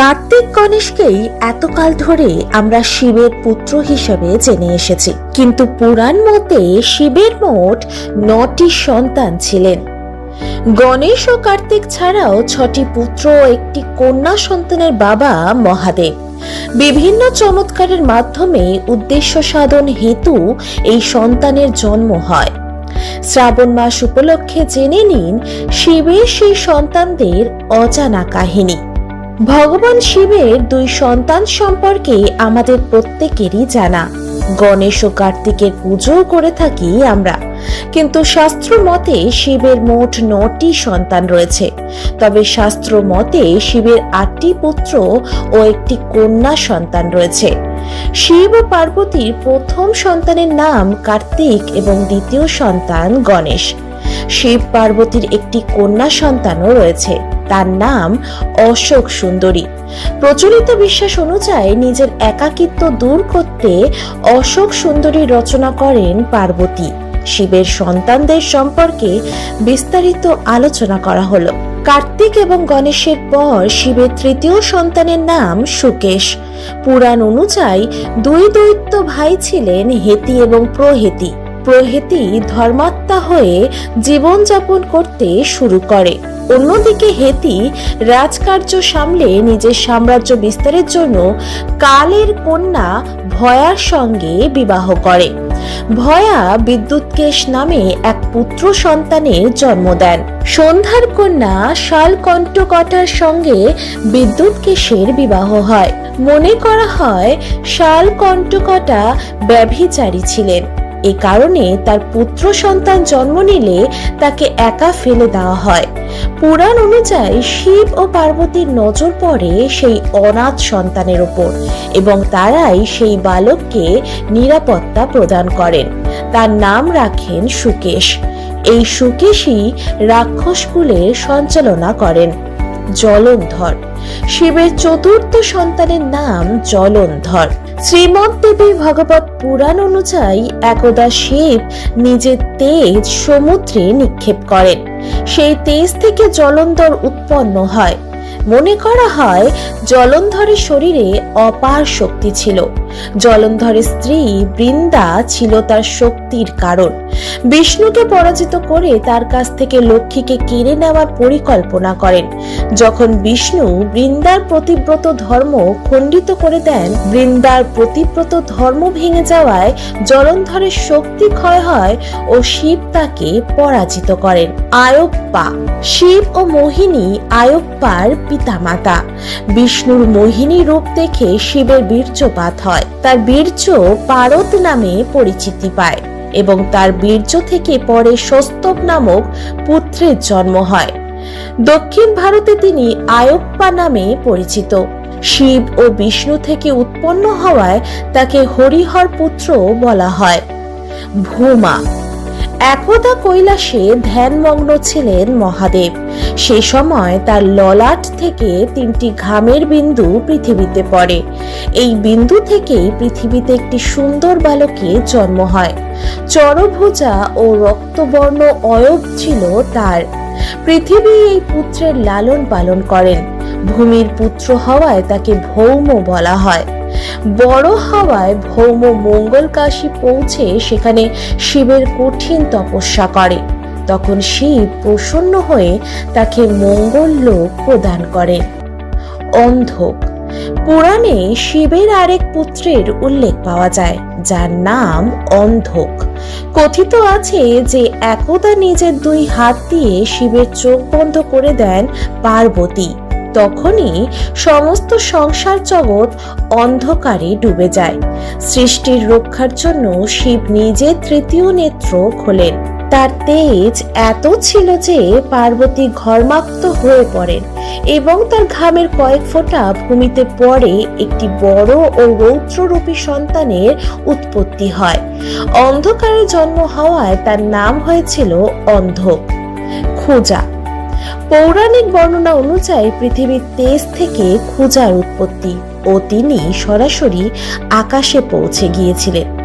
কার্তিক গণেশকেই এতকাল ধরে আমরা শিবের পুত্র হিসেবে জেনে এসেছি। কিন্তু পুরাণ মতে শিবের মোট নটি সন্তান ছিলেন। গণেশ ও কার্তিক ছাড়াও ছটি পুত্র ও একটি কন্যা সন্তানের বাবা মহাদেব। বিভিন্ন চমৎকারের মাধ্যমে উদ্দেশ্য সাধন হেতু এই সন্তানের জন্ম হয়। শ্রাবণ মাস উপলক্ষে জেনে নিন শিবের সেই সন্তানদের অজানা কাহিনী। ভগবান শিবের দুই সন্তান সম্পর্কে আমাদের প্রত্যেকেরই জানা। গণেশ ও কার্তিকের পুজোও করে থাকি আমরা। কিন্তু শাস্ত্র মতে শিবের মোট নটি সন্তান রয়েছে। তবে শাস্ত্র মতে শিবের আটটি পুত্র ও একটি কন্যা সন্তান রয়েছে। শিব ও পার্বতীর প্রথম সন্তানের নাম কার্তিক এবং দ্বিতীয় সন্তান গণেশ। শিব পার্বতীর একটি কন্যা সন্তানও রয়েছে। তার নাম অশোক সুন্দরী। প্রচলিত বিশ্বাস অনুযায়ী নিজের একাকিত্ব দূর করতে অশোক সুন্দরী রচনা করেন পার্বতী। শিবের সন্তানদের সম্পর্কে বিস্তারিত আলোচনা করা হলো। কার্তিক এবং গণেশের পর শিবের তৃতীয় সন্তানের নাম সুকেশ। পুরাণ অনুযায়ী দুই দৈত্য ভাই ছিলেন হেতি এবং প্রহেতি। প্রহেতি ধর্মাত্মা হয়ে জীবনযাপন করতে শুরু করে। অন্যদিকে হেতি রাজকার্য সামলে নিজের সাম্রাজ্য বিস্তারের জন্য কালের কন্যা ভয়ার সঙ্গে বিবাহ করে। ভয়া বিদ্যুৎকেশ নামে এক পুত্র সন্তানের জন্ম দেন। সন্ধ্যার কন্যা শালকণ্টকটার সঙ্গে বিদ্যুৎকেশের বিবাহ হয়। মনে করা হয় শালকণ্টকটা ব্যভিচারী ছিলেন। এ কারণে তার পুত্র সন্তান জন্ম নিলে তাকে একা ফেলে দেওয়া হয়। পুরাণ অনুযায়ী শিব ও পার্বতীর নজর পড়ে সেই অনাথ সন্তানের ওপর এবং তারাই সেই বালককে নিরাপত্তা প্রদান করেন। তার নাম রাখেন সুকেশ। এই সুকেশই রাক্ষসকুলের সঞ্চালনা করেন। জলন্ধর। শিবের চতুর্থ সন্তানের নাম জলন্ধর। শ্রীমদ দেবী ভগবত পুরাণ অনুযায়ী একদা শিব নিজের তেজ সমুদ্রে নিক্ষেপ করেন। সেই তেজ থেকে জলন্ধর উৎপন্ন হয়। মনে করা হয়, জলন্ধরের শরীরে অপার শক্তি ছিল। জলন্ধরের স্ত্রী বৃন্দা ছিল তার শক্তির কারণ। বিষ্ণুকে পরাজিত করে তার কাছ থেকে লক্ষ্মীকে কেড়ে নেওয়ার পরিকল্পনা করেন। যখন বিষ্ণু বৃন্দার প্রতিব্রত ধর্ম খণ্ডিত করে দেন, বৃন্দার প্রতিব্রত ধর্ম ভেঙে যাওয়ায় জলন্ধরের শক্তি ক্ষয় হয় ও শিব তাকে পরাজিত করেন। আয়প্পা। শিব ও মোহিনী আয়প্পার পিতামাতা। বিষ্ণুর মোহিনী রূপ দেখে শিবের বীর্যপাত হয়। তার বীর্য পারদ নামে পরিচিতি পায়। এবং তার বীর্য থেকে পরে সস্তব নামক পুত্রের জন্ম হয়। দক্ষিণ ভারতে তিনি আয়প্পা নামে পরিচিত। শিব ও বিষ্ণু থেকে উৎপন্ন হওয়ায় তাকে হরিহর পুত্র বলা হয়। ভূমা একদা কৈলাসে ধ্যানমগ্ন ছিলেন মহাদেব। সে সময় তার ললাট থেকে তিনটি ঘামের বিন্দু পৃথিবীতে পড়ে। এই বিন্দু থেকেই পৃথিবীতে একটি সুন্দর বালকের জন্ম হয়। চরভুজা ও রক্তবর্ণ অয়ব ছিল তার। পৃথিবী এই পুত্রের লালন পালন করেন। ভূমির পুত্র হওয়ায় তাকে ভৌম বলা হয়। বড় হওয়ায় ভৌম মঙ্গল কাশী পৌঁছে সেখানে শিবের কঠিন তপস্যা করে। তখন শিব প্রসন্ন হয়ে তাকে মঙ্গল লোক প্রদান করেন অন্ধক। পুরাণে শিবের আরেক পুত্রের উল্লেখ পাওয়া যায়, যার নাম অন্ধক। কথিত আছে যে একদা নিজের দুই হাত দিয়ে শিবের চোখ বন্ধ করে দেন পার্বতী। তখনই সমস্ত সংসার জগৎ অন্ধকারে ডুবে যায়। সৃষ্টির রক্ষার জন্য শিব নিজে তৃতীয় নেত্র খোলেন। তার তেজ এত ছিল যে পার্বতী ঘর্মাক্ত হয়ে পড়েন এবং তার ঘামের কয়েক ফোঁটা ভূমিতে পড়ে একটি বড় ও রৌদ্ররূপী সন্তানের উৎপত্তি হয়। অন্ধকারে জন্ম হওয়ায় তার নাম হয়েছিল অন্ধ। খুজা পৌরাণিক বর্ণনা অনুযায়ী পৃথিবীর তেজ থেকে খুজার উৎপত্তি ও তিনি সরাসরি আকাশে পৌঁছে গিয়েছিলেন।